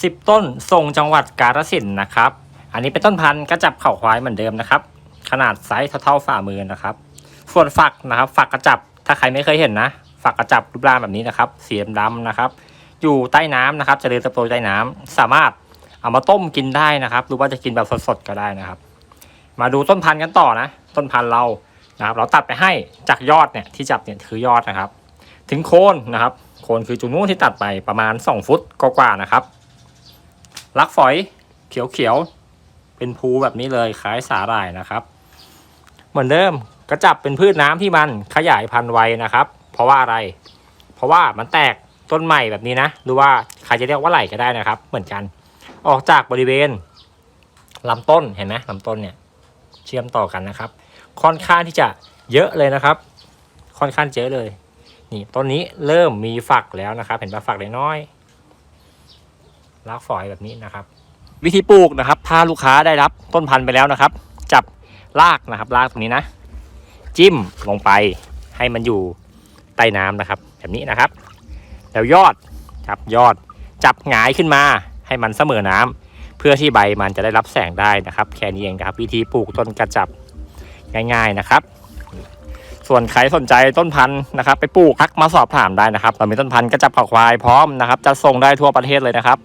10 ต้นส่งจังหวัดกาฬสินธุ์นะครับ อันนี้เป็นต้นพันธุ์กระจับเข่าควายเหมือนเดิมนะครับ ขนาดไซส์เท่าๆฝ่ามือนะครับ ส่วนฝักนะครับ ฝักกระจับ ถ้าใครไม่เคยเห็นนะ ฝักกระจับรูปร่างแบบนี้นะครับ สีดำๆนะครับ อยู่ใต้น้ำนะครับเจริญเติบโตใต้น้ำสามารถเอามาต้มกินได้นะครับ หรือว่าจะกินแบบสดๆก็ได้นะครับ มาดูต้นพันธุ์กันต่อนะ ต้นพันธุ์เรานะครับ เราตัดไปให้จากยอดเนี่ยที่จับเนี่ยคือยอดนะครับ ถึงโคนนะครับ โคนคือจุดนู้นที่ตัดไปประมาณ 2 ฟุตกว่าๆนะครับ ลักฝอยเขียวๆ เป็นภูแบบนี้เลยคล้ายสาหร่ายนะครับ เหมือนเดิมกระจับเป็นพืชน้ำที่มันขยายพันธุ์ไวนะครับ เพราะว่าอะไร เพราะว่ามันแตกต้นใหม่แบบนี้นะหรือว่าใครจะเรียกว่าไหลก็ได้นะครับ เหมือนกัน ออกจากบริเวณลำต้นเห็นไหมลำต้นเนี่ยเชื่อมต่อกันนะครับ ค่อนข้างที่จะเยอะเลยนะครับ ค่อนข้างเยอะเลย นี่ต้นนี้เริ่มมีฝักแล้วนะครับ เห็นปะฝักเล็กน้อย รากฝอยแบบนี้นะครับ วิธีปลูกนะครับ ถ้าลูกค้าได้รับต้นพันธุ์ไปแล้วนะครับ จับรากนะครับรากตรงนี้นะ จิ้มลงไปให้มันอยู่ใต้น้ำนะครับ แบบนี้นะครับ แล้วยอดครับยอดจับหงายขึ้นมาให้มันเสมอน้ำเพื่อที่ใบมันจะได้รับแสงได้นะครับ แค่นี้เองครับ วิธีปลูกต้นกระจับง่ายๆนะครับ ส่วนใครสนใจต้นพันธุ์นะครับ ไปปลูกทักมาสอบถามได้นะครับเรามีต้นพันธุ์กระจับข่าควายพร้อมนะครับจะส่งได้ทั่วประเทศเลยนะครับ